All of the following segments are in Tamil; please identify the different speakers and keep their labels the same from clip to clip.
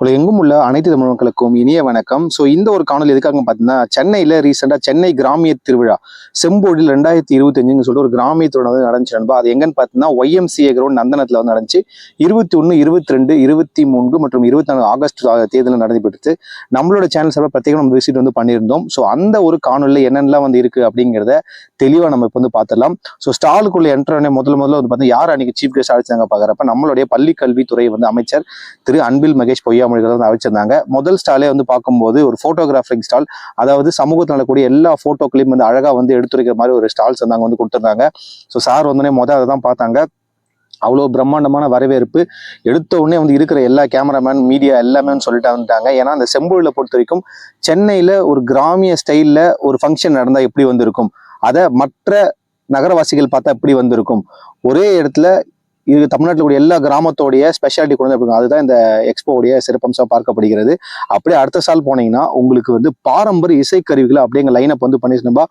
Speaker 1: உலக எங்கும் உள்ள அனைத்து தமிழ் மக்களுக்கும் இனிய வணக்கம். ஸோ இந்த ஒரு காணொலி எதுக்காக பார்த்தீங்கன்னா சென்னையில் ரீசெண்டாக சென்னை கிராமிய திருவிழா செம்போடில் ரெண்டாயிரத்தி இருபத்தஞ்சுன்னு சொல்லிட்டு ஒரு கிராமிய திருவிழா வந்து நடந்துச்சு நண்பா. அது எங்கன்னு பார்த்தீங்கன்னா ஒய்எம்சிஏ கிரௌண்ட் நந்தனத்தில் வந்து நடந்துச்சு. இருபத்தி ஒன்று இருபத்தி ரெண்டு இருபத்தி மூன்று மற்றும் இருபத்தி நாலு ஆகஸ்ட் தேர்தலில் நடந்துபட்டு நம்மளோட சேனல் சார்பாக பிரத்யேகம் நம்ம விசிட் வந்து பண்ணியிருந்தோம். ஸோ அந்த ஒரு காணொலியில் என்னென்னலாம் வந்து இருக்குது அப்படிங்கிறத தெளிவாக நம்ம இப்போ வந்து பார்த்துடலாம் ஸோ ஸ்டாலுக்குள்ள என்ட்ரானே முதல்ல முதல்ல வந்து பார்த்தீங்கன்னா யார் அன்னைக்கு சீஃப் கெஸ்ட் அழைச்சாங்க பார்க்குறப்ப நம்மளுடைய பள்ளி கல்வித்துறை வந்து அமைச்சர் திரு அன்பில் மகேஷ் பொய்யா பொய்யாமொழிகள் வந்து அழைச்சிருந்தாங்க முதல் ஸ்டாலே வந்து பார்க்கும்போது ஒரு ஃபோட்டோகிராஃபிங் ஸ்டால் அதாவது சமூகத்தில் நடக்கூடிய எல்லா ஃபோட்டோக்களையும் வந்து அழகாக வந்து எடுத்துரைக்கிற மாதிரி ஒரு ஸ்டால்ஸ் வந்து அங்கே வந்து கொடுத்துருந்தாங்க. ஸோ சார் வந்தோடனே முதல் அதை தான் பார்த்தாங்க. அவ்வளோ பிரம்மாண்டமான வரவேற்பு. எடுத்த உடனே வந்து இருக்கிற எல்லா கேமராமேன் மீடியா எல்லாமே சொல்லிட்டு வந்துட்டாங்க. ஏன்னா அந்த செம்பூரில் பொறுத்த வரைக்கும் சென்னையில் ஒரு கிராமிய ஸ்டைலில் ஒரு ஃபங்க்ஷன் நடந்தால் எப்படி வந்திருக்கும்? அதை மற்ற நகரவாசிகள் பார்த்தா எப்படி வந்திருக்கும்? ஒரே இடத்துல இது தமிழ்நாட்டில் கூடிய எல்லா கிராமத்தோடைய ஸ்பெஷாலிட்டி கொண்டு வந்து அதுதான் இந்த எக்ஸ்போவுடைய சிறப்பம்சம் பார்க்கப்படுகிறது. அப்படியே அடுத்த சால் போனீங்கன்னா உங்களுக்கு வந்து பாரம்பரிய இசைக்கருவிகளை அப்படியே எங்கள் லைனப் வந்து பண்ணிச்சுனா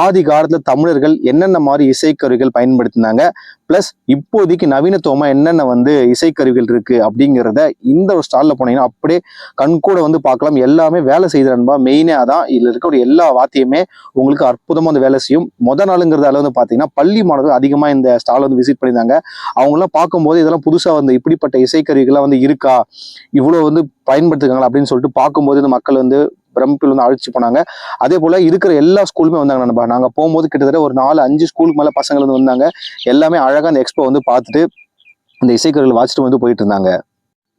Speaker 1: ஆதி காலத்தில் தமிழர்கள் என்னென்ன மாதிரி இசைக்கருவிகள் பயன்படுத்தினாங்க ப்ளஸ் இப்போதைக்கு நவீனத்துவமாக என்னென்ன வந்து இசைக்கருவிகள் இருக்குது அப்படிங்கிறத இந்த ஒரு ஸ்டாலில் போனீங்கன்னா அப்படியே கண்கூட வந்து பார்க்கலாம். எல்லாமே வேலை செய்திருன்பா மெயினே அதான். இதில் இருக்கக்கூடிய எல்லா வாத்தியமே உங்களுக்கு அற்புதமாக வந்து வேலை செய்யும். முத நாளுங்கிறதால வந்து பார்த்தீங்கன்னா பள்ளி மாணவர்கள் அதிகமாக இந்த ஸ்டால் வந்து விசிட் பண்ணியிருந்தாங்க. அவங்க அவங்களாம் பார்க்கும்போது இதெல்லாம் புதுசாக வந்து இப்படிப்பட்ட இசைக்கருவிகள்லாம் வந்து இருக்கா? இவ்வளோ வந்து பயன்படுத்துக்காங்களா அப்படின்னு சொல்லிட்டு பார்க்கும்போது இந்த மக்கள் வந்து பிரம்பில் வந்து அழைச்சி போனாங்க. அதே போல் இருக்கிற எல்லா ஸ்கூலுமே வந்தாங்க நண்பா. நாங்கள் போகும்போது கிட்டத்தட்ட ஒரு நாலு அஞ்சு ஸ்கூலுக்கு மேலே பசங்கள் வந்து வந்தாங்க. எல்லாமே அழகாக அந்த எக்ஸ்போ வந்து பார்த்துட்டு இந்த இசைக்கருவிகள் வாசிச்சுட்டு வந்து போயிட்டு இருந்தாங்க.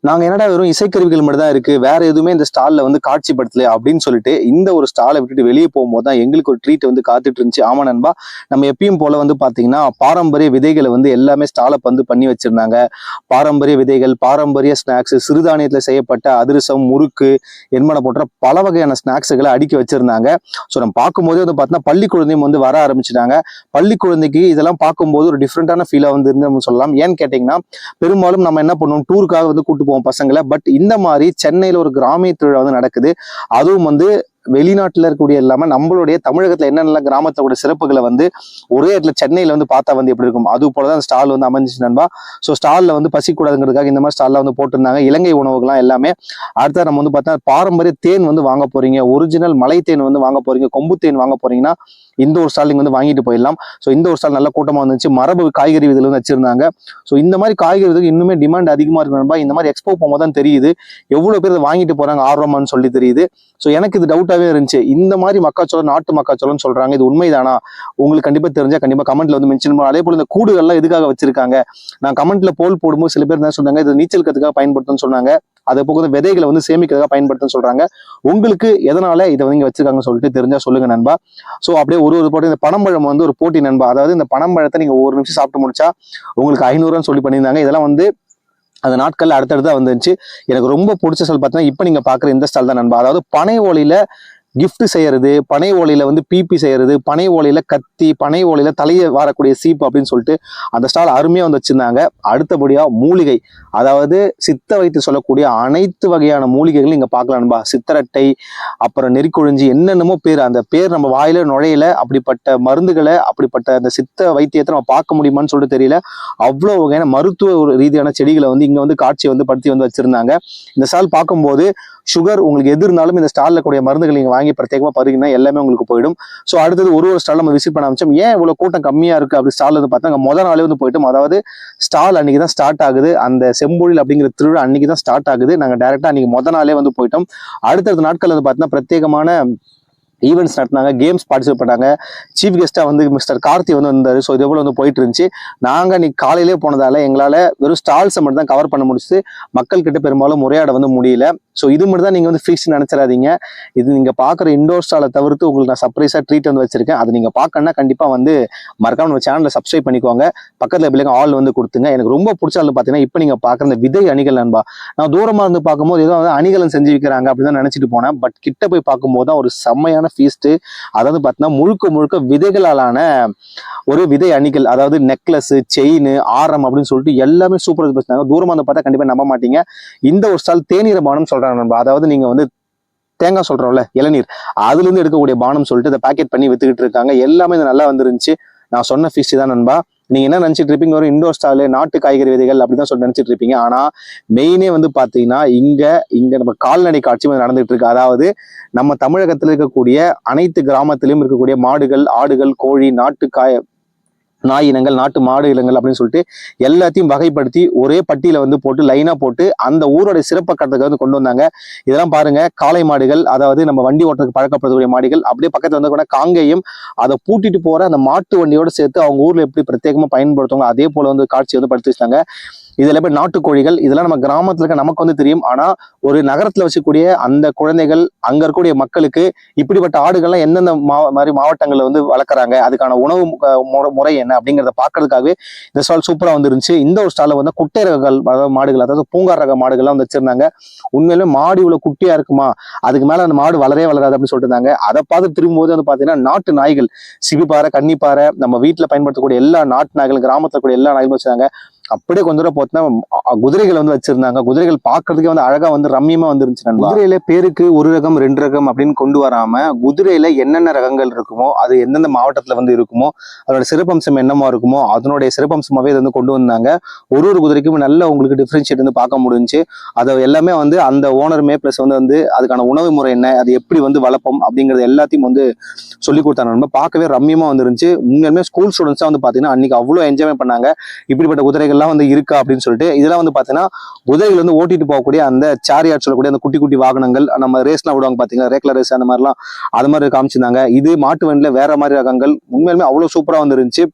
Speaker 1: நாங்க என்னடா வெறும் இசைக்கருவிகள் மட்டும் தான் இருக்கு? வேற எதுவுமே இந்த ஸ்டால்ல வந்து காட்சிப்படுத்தல அப்படின்னு சொல்லிட்டு இந்த ஒரு ஸ்டாலை விட்டுட்டு வெளியே போகும்போது தான் எங்களுக்கு ஒரு ட்ரீட் வந்து காத்துட்டு இருந்துச்சு. ஆமா நண்பா நம்ம எப்பயும் போல வந்து பாத்தீங்கன்னா பாரம்பரிய விதைகளை வந்து எல்லாமே ஸ்டாலை வந்து பண்ணி வச்சிருந்தாங்க. பாரம்பரிய விதைகள் பாரம்பரிய ஸ்நாக்ஸ் சிறுதானியத்துல செய்யப்பட்ட அதிரசம் முறுக்கு என்மனை போன்ற பல வகையான ஸ்நாக்ஸுகளை அடுக்கி வச்சிருந்தாங்க. ஸோ நம்ம பார்க்கும்போதே வந்து பார்த்தீங்கன்னா பள்ளி குழந்தையும் வந்து வர ஆரம்பிச்சிட்டாங்க. பள்ளி குழந்தைக்கு இதெல்லாம் பார்க்கும்போது ஒரு டிஃப்ரெண்டான ஃபீலாக வந்து இருந்து சொல்லலாம். ஏன்னு கேட்டிங்கன்னா பெரும்பாலும் நம்ம என்ன பண்ணுவோம் டூருக்காக வந்து கூட்டு அனுப்புவோம் பசங்களை. பட் இந்த மாதிரி சென்னையில் ஒரு கிராமிய திருவிழா வந்து நடக்குது. அதுவும் வந்து வெளிநாட்டில் இருக்கக்கூடிய இல்லாமல் நம்மளுடைய தமிழகத்தில் என்னென்ன கிராமத்தோட சிறப்புகளை வந்து ஒரே இடத்துல சென்னையில் வந்து பார்த்தா வந்து எப்படி இருக்கும்? அது போல தான் ஸ்டால் வந்து அமைஞ்சிச்சு நண்பா. ஸோ ஸ்டாலில் வந்து பசிக்கூடாதுங்கிறதுக்காக இந்த மாதிரி ஸ்டாலில் வந்து போட்டிருந்தாங்க. இலங்கை உணவுகள்லாம் எல்லாமே அடுத்த நம்ம வந்து பார்த்தா பாரம்பரிய தேன் வந்து வாங்க போறீங்க. ஒரிஜினல் மலை தேன் வந்து வாங்க போறீங்க. கொம்பு தேன் வாங்க போறீங்கன்னா இந்த ஒரு ஸ்டால் நீங்க வந்து வாங்கிட்டு போயிடலாம். ஸோ இந்த ஒரு ஸ்டால் நல்ல கூட்டமாக வந்துச்சு. மரபு காய்கறி விதில் வந்து வச்சிருந்தாங்க. ஸோ இந்த மாதிரி காய்கறி விதைக்கு இன்னுமே டிமாண்ட் அதிகமாக இருக்கு இந்த மாதிரி எக்ஸ்போ போகும்போது தான் தெரியுது. எவ்வளோ பேர் வாங்கிட்டு போகிறாங்க ஆர்வமான்னு சொல்லி தெரியுது. ஸோ எனக்கு இது டவுட்டாகவே இருந்துச்சு. இந்த மாதிரி மக்காச்சோளம் நாட்டு மக்காச்சோளம் சொல்கிறாங்க இது உண்மைதானா? உங்களுக்கு கண்டிப்பாக தெரிஞ்சால் கண்டிப்பாக கமெண்ட்டில் வந்து மென்ஷன் பண்ணுவோம் அதே போல இந்த கூடுகள்லாம் எதுக்காக வச்சிருக்காங்க? நான் கமெண்ட்டில் போல் போடும்போது சில பேர் என்ன சொன்னாங்க இது நீச்சல் கற்றுக்காக பயன்படுத்துன்னு சொன்னாங்க. அதை போக விதைகளை வந்து சேமிக்கிறதுக்காக பயன்படுத்துன்னு சொல்றாங்க. உங்களுக்கு எதனால இதை வந்து இங்க வச்சிருக்காங்கன்னு சொல்லிட்டு தெரிஞ்சா சொல்லுங்க நண்பா. ஸோ அப்படியே ஒரு ஒரு போட்டி இந்த பனம்பழம் வந்து ஒரு போட்டி நண்பா. அதாவது இந்த பனம்பழத்தை நீங்க ஒரு நிமிஷம் சாப்பிட்டு முடிச்சா உங்களுக்கு ஐநூறுன்னு சொல்லி பண்ணியிருந்தாங்க. இதெல்லாம் வந்து அந்த நாட்கள்ல அடுத்தடுத்தா வந்துச்சு எனக்கு ரொம்ப பிடிச்ச ஸ்டால் பார்த்தீங்கன்னா இப்போ நீங்க பாக்குற இந்த ஸ்டால் தான் நண்பா. அதாவது பனை ஓலையில கிஃப்ட் செய்யறது பனை ஓலையில வந்து பிபி செய்யறது பனை ஓலையில கத்தி பனை ஓலையில தலையை வாரக்கூடிய சீப்பு அப்படின்னு சொல்லிட்டு அந்த ஸ்டால் அருமையா வந்து வச்சிருந்தாங்க. அடுத்தபடியா மூலிகை. அதாவது சித்த வைத்து சொல்லக்கூடிய அனைத்து வகையான மூலிகைகளும் இங்க பார்க்கலாம் நண்பா. சித்தரட்டை அப்புறம் நெறிக்குழிஞ்சி என்னென்னமோ பேர். அந்த பேர் நம்ம வாயில நுழையில. அப்படிப்பட்ட மருந்துகளை அப்படிப்பட்ட அந்த சித்த வைத்தியத்தை நம்ம பார்க்க முடியுமான்னு சொல்லிட்டு தெரியல. அவ்வளோ வகையான மருத்துவ ஒரு ரீதியான செடிகளை வந்து இங்க வந்து காட்சி வந்து படுத்தி வந்து வச்சிருந்தாங்க. இந்த ஸ்டால் பார்க்கும்போது சுகர் உங்களுக்கு எது இருந்தாலும் இந்த ஸ்டாலில் கூடிய மருந்துகள் நீங்கள் வாங்கி பிரத்யேகமாக பருகினா எல்லாமே உங்களுக்கு போயிடும். ஸோ அடுத்தது ஒரு ஒரு ஸ்டால் நம்ம விசிட் பண்ண ஆரம்பிச்சோம். ஏன் இவ்வளோ கூட்டம் கம்மியாக இருக்குது அப்படி ஸ்டால் வந்து பார்த்தா முதல் நாளே வந்து போயிட்டோம். அதாவது ஸ்டால் அன்னைக்கு தான் ஸ்டார்ட் ஆகுது. அந்த செம்பொழில் அப்படிங்கிற திருவிழா அன்றைக்கி தான் ஸ்டார்ட் ஆகுது. நாங்கள் டேரெக்டாக அன்றைக்கி முதல் நாளே வந்து போயிட்டோம். அடுத்தடுத்த நாட்கள் வந்து பார்த்தீங்கன்னா பிரத்யேகமான ஈவெண்ட்ஸ் நடத்தினாங்க கேம்ஸ் பார்ட்டிசிபேட் பண்ணாங்க. சீஃப் கெஸ்ட்டாக வந்து மிஸ்டர் கார்த்தி வந்து வந்தார். ஸோ இதே போல் வந்து போயிட்டு இருந்துச்சு நாங்கள் இன்னைக்கு காலையிலே போனதால் எங்களால் வெறும் ஸ்டால்ஸை மட்டும் தான் கவர் பண்ண முடிச்சு மக்கள்கிட்ட பெரும்பாலும் முறையாட வந்து முடியல. ஸோ இது மட்டும் தான் நீங்கள் வந்து ஃபிக்ஸ் நினச்சிடாதீங்க. இது நீங்கள் பார்க்குற இண்டோர் ஸ்டாலை தவிர்த்து உங்களுக்கு நான் சர்ப்ரைஸாக ட்ரீட் வந்து வச்சிருக்கேன். அது நீங்கள் பார்க்கணுன்னா கண்டிப்பாக வந்து மறக்காம நம்ம சேனலை சப்ஸ்கிரைப் பண்ணிக்கோங்க. பக்கத்தில் பிள்ளைங்க ஆல் வந்து கொடுத்துங்க. எனக்கு ரொம்ப பிடிச்ச ஆள் பார்த்தீங்கன்னா இப்போ நீங்கள் பார்க்குற இந்த விதை அணிகள் நண்பா. நான் தூரமாக இருந்து பார்க்கும்போது ஏதோ வந்து அணிகலன் செஞ்சு வைக்கிறாங்க அப்படின்னு தான் நினச்சிட்டு போனேன். பட் கிட்ட போய் பார்க்கும்போது தான் ஒரு செம்மையான ஃபீஸ்ட்டு அதாவது பார்த்தீங்கன்னா முழுக்க முழுக்க விதைகளாலான ஒரு விதை அணிகள் அதாவது நெக்லஸ் செயின் ஆரம் அப்படின்னு சொல்லிட்டு எல்லாமே சூப்பராக பேசினாங்க தூரமாக வந்து பார்த்தா கண்டிப்பாக நம்ப மாட்டீங்க. இந்த ஒரு ஸ்டால் தேநீர பானம் சொல்றாங்க நண்பா. அதாவது நீங்க வந்து தேங்காய் சொல்றோம்ல இளநீர். அதுலேருந்து எடுக்கக்கூடிய பானம் சொல்லிட்டு இதை பேக்கெட் பண்ணி வித்துக்கிட்டு இருக்காங்க. எல்லாமே இது நல்லா வந்துருந்துச்சு. நான் சொன்ன ஃபீஸ்ட்டு தான் நண்பா. நீங்க என்ன நினைச்சிட்டு இருப்பீங்க? ஒரு இண்டோர் ஸ்டால் நாட்டு காய்கறி விதைகள் அப்படிதான் சொல்லி நினச்சிட்டு இருப்பீங்க. ஆனா மெயினே வந்து பாத்தீங்கன்னா இங்க இங்க நம்ம கால்நடை காட்சி நடந்துகிட்டு இருக்கு. அதாவது நம்ம தமிழகத்தில் இருக்கக்கூடிய அனைத்து கிராமத்திலும் இருக்கக்கூடிய மாடுகள் ஆடுகள் கோழி நாட்டு காய் நாய் இனங்கள் நாட்டு மாடு இனங்கள் அப்படின்னு சொல்லிட்டு எல்லாத்தையும் வகைப்படுத்தி ஒரே பட்டியல வந்து போட்டு லைனா போட்டு அந்த ஊரோட சிறப்பு கட்டத்துக்கு வந்து கொண்டு வந்தாங்க. இதெல்லாம் பாருங்க காளை மாடுகள் அதாவது நம்ம வண்டி ஓட்டுறதுக்கு பழக்கப்படுத்தக்கூடிய மாடுகள் அப்படியே பக்கத்துல வந்து கூட காங்கேயும் அதை பூட்டிட்டு போற அந்த மாட்டு வண்டியோட சேர்த்து அவங்க ஊர்ல எப்படி பிரத்யேகமா பயன்படுத்துவாங்க அதே போல வந்து காட்சி வந்து படுத்து வச்சாங்க இதில் போய் நாட்டுக்கோழிகள் இதெல்லாம் நம்ம கிராமத்தில் இருக்க நமக்கு வந்து தெரியும். ஆனால் ஒரு நகரத்தில் வச்சுக்கூடிய அந்த குழந்தைகள் அங்கே இருக்கக்கூடிய மக்களுக்கு இப்படிப்பட்ட ஆடுகள்லாம் எந்தெந்த மா மாதிரி மாவட்டங்களில் வந்து வளர்க்குறாங்க அதுக்கான உணவு மு- முறை- என்ன அப்படிங்கிறத பார்க்கறதுக்காகவே இந்த ஸ்டால் சூப்பராக வந்துருந்துச்சு. இந்த ஒரு ஸ்டாலில் வந்து குட்டை ரகங்கள் அதாவது மாடுகள் அதாவது பூங்கார் ரக மாடுகள்லாம் வந்து வச்சிருந்தாங்க. உண்மையிலே மாடு இவ்வளோ குட்டியாக இருக்குமா? அதுக்கு மேல அந்த மாடு வளரவே வளராது அப்படின்னு சொல்லிட்டு இருந்தாங்க. அதை பார்த்து திரும்பும்போது வந்து பார்த்தீங்கன்னா நாட்டு நாய்கள் சிபிப்பாறை கன்னிப்பாறை நம்ம வீட்டில் பயன்படுத்தக்கூடிய எல்லா நாட்டு நாய்கள் கிராமத்தில் கூடிய எல்லா நாய்களும் வச்சிருந்தாங்க. அப்படியே கொஞ்ச தூரம் பார்த்தீங்கன்னா குதிரைகள் வந்து வச்சிருந்தாங்க. குதிரைகள் பாக்குறதுக்கே வந்து அழகா வந்து ரம்யமா வந்துருந்துச்சு நண்பா. குதிரையில பேருக்கு ஒரு ரகம் ரெண்டு ரகம் அப்படின்னு கொண்டு வராம குதிரையில என்னென்ன ரகங்கள் இருக்குமோ அது எந்தெந்த மாவட்டத்துல வந்து இருக்குமோ அதோட சிறப்பம்சம் என்னமா இருக்குமோ அதனுடைய சிறப்பம்சமாவே இதை வந்து கொண்டு வந்தாங்க. ஒரு ஒரு குதிரைக்கும் நல்ல உங்களுக்கு டிஃபரன்ஷியேட் வந்து பார்க்க முடிஞ்சுச்சு. அதை எல்லாமே வந்து அந்த ஓனருமே ப்ளஸ் வந்து வந்து அதுக்கான உணவு முறை என்ன அது எப்படி வந்து வளர்ப்போம் அப்படிங்கறது எல்லாத்தையும் வந்து சொல்லி கொடுத்தாங்க நண்பா. பார்க்கவே ரம்யமா வந்துருந்துச்சு. உண்மையுமே ஸ்கூல் ஸ்டூடெண்ட்ஸா வந்து பாத்தீங்கன்னா அன்னைக்கு அவ்வளோ என்ஜாய் பண்ணாங்க. இப்படிப்பட்ட குதிரைகள் வாகனங்கள்லாம் வந்து இருக்கா அப்படின்னு சொல்லிட்டு இதெல்லாம் வந்து பாத்தீங்கன்னா குதிரைகள் வந்து ஓட்டிட்டு போகக்கூடிய அந்த சாரியாட் சொல்லக்கூடிய அந்த குட்டி குட்டி வாகனங்கள் நம்ம ரேஸ்லாம் விடுவாங்க பாத்தீங்கன்னா ரேக்ல ரேஸ் அந்த மாதிரிலாம் அது மாதிரி காமிச்சிருந்தாங்க. இது மாட்டு வண்டியில வேற மாதிரி ரகங்கள் உண்மையிலுமே அவ்வளவு சூப்பரா வந்துருந்துச்சு.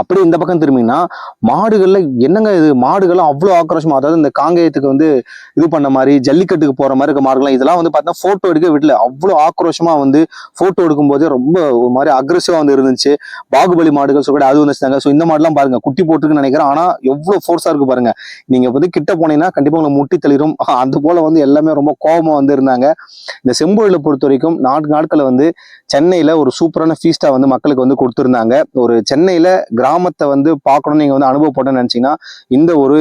Speaker 1: அப்படி இந்த பக்கம் திரும்பினா மாடுகள்ல என்னங்க இது? மாடுகள்லாம் அவ்வளவு ஆக்ரோஷமா அதாவது இந்த காங்கேயத்துக்கு வந்து இது பண்ண மாதிரி ஜல்லிக்கட்டுக்கு போற மாதிரி இருக்க மாடுகள்லாம் இதெல்லாம் வந்து பார்த்தீங்கன்னா போட்டோ எடுக்க விடல அவ்வளவு ஆக்ரோஷமா வந்து போட்டோ எடுக்கும் போதே ரொம்ப ஒரு மாதிரி அக்ரெசிவா வந்து இருந்துச்சு. பாகுபலி மாடுகள் சொல்லி அது வந்துச்சுட்டாங்க ஸோ இந்த மாடுலாம் பாருங்க குட்டி போட்டுருக்குன்னு நினைக்கிறேன். ஆனா எவ்வளவு ஃபோர்ஸா இருக்கு பாருங்க. நீங்க வந்து கிட்ட போனீங்கன்னா கண்டிப்பா உங்களை முட்டி தளிரும் அது போல வந்து எல்லாமே ரொம்ப கோபமா வந்து இருந்தாங்க. இந்த செம்பொழில பொறுத்த வரைக்கும் நான்கு நாட்களை வந்து சென்னையில ஒரு சூப்பரான ஃபீஸ்டா வந்து மக்களுக்கு வந்து கொடுத்துருந்தாங்க. ஒரு சென்னையில கிராமத்தை வந்து பார்க்கணும்னு நீங்கள் வந்து அனுபவப்படணும்னு நினச்சிங்கன்னா இந்த ஒரு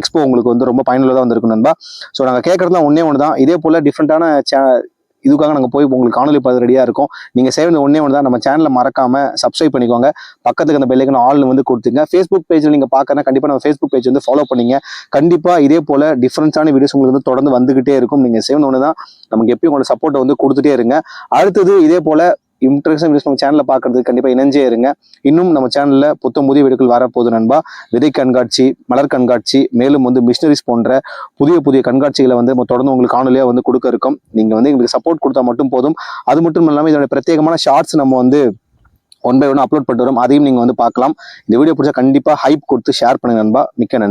Speaker 1: எக்ஸ்போ உங்களுக்கு வந்து ரொம்ப பயனுள்ளதாக வந்திருக்கும் நண்பா. ஸோ நாங்கள் கேட்குறதுலாம் ஒன்னே ஒன்று தான் இதே போல் டிஃப்ரெண்ட்டான சே இதுக்காக நாங்கள் போய் உங்களுக்கு காணொலி பார்த்து ரெடியாக இருக்கும். நீங்கள் செய்வது ஒன்றே ஒன்று தான் நம்ம சேனலை மறக்காம சப்ஸ்கிரைப் பண்ணிக்கோங்க. பக்கத்துக்கு அந்த பெல்லைக்கன் ஆல் வந்து கொடுத்துங்க. ஃபேஸ்புக் பேஜில் நீங்கள் பார்க்கறனா கண்டிப்பாக நம்ம ஃபேஸ்புக் பேஜ் வந்து ஃபாலோ பண்ணிங்க. கண்டிப்பாக இதே போல் டிஃப்ரென்ஸான வீடியோஸ் உங்களுக்கு வந்து தொடர்ந்து வந்துகிட்டே இருக்கும். நீங்கள் செய்வது ஒன்று தான் நமக்கு எப்பயும் உங்களோட சப்போர்ட்டை வந்து கொடுத்துட்டே இருங்க. அடுத்தது இதே போல் இன்ட்ரெஸ்ட் வீடியோஸ் நம்ம சேனலில் பார்க்கறதுக்கு கண்டிப்பாக இணைஞ்சே இருங்க. இன்னும் நம்ம சேனலில் புத்த புதிய வீடுகள் வரப்போகுது நண்பா. விதை கண்காட்சி மலர் கண்காட்சி மேலும் வந்து மிஷினரிஸ் போன்ற புதிய புதிய கண்காட்சிகளை வந்து நம்ம தொடர்ந்து உங்களுக்கு காணொலியாக வந்து கொடுக்க இருக்கும். நீங்கள் வந்து எங்களுக்கு சப்போர்ட் கொடுத்தா மட்டும் போதும். அது மட்டும் இல்லாமல் இதோட பிரத்யேகமான ஷார்ட்ஸ் நம்ம வந்து ஒன் பை ஒன் அப்லோட் பண்ணிட்டு வரும். அதையும் நீங்கள் வந்து பார்க்கலாம். இந்த வீடியோ பிடிச்சா கண்டிப்பாக ஹைப் கொடுத்து ஷேர் பண்ணுங்க நண்பா. மிக்க நன்றி.